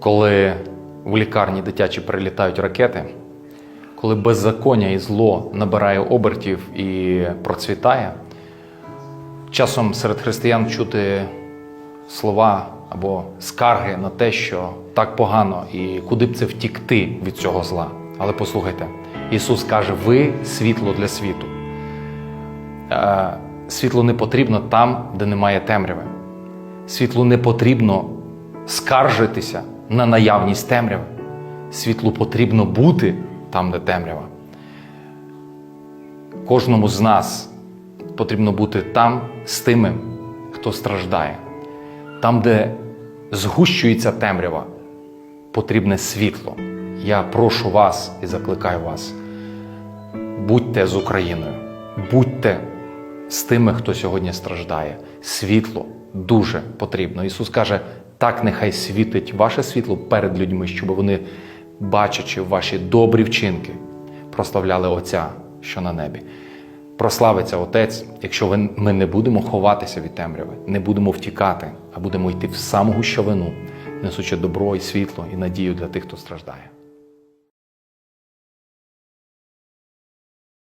коли в лікарні дитячі прилітають ракети, коли беззаконня і зло набирає обертів і процвітає, часом серед християн чути слова або скарги на те, що так погано і куди б це втікти від цього зла. Але послухайте, Ісус каже: ви світло для світу. Е, Світло не потрібно там, де немає темряви. Світлу не потрібно скаржитися на наявність темряви. Світлу потрібно бути там, де темрява. Кожному з нас потрібно бути там з тими, хто страждає. Там, де згущується темрява, потрібне світло. Я прошу вас і закликаю вас. Будьте з Україною, будьте з тими, хто сьогодні страждає. Світло дуже потрібно. Ісус каже: так нехай світить ваше світло перед людьми, щоб вони, бачачи ваші добрі вчинки, прославляли Отця, що на небі. Прославиться Отець, якщо ми не будемо ховатися від темряви, не будемо втікати, а будемо йти в саму гущавину, несучи добро і світло і надію для тих, хто страждає.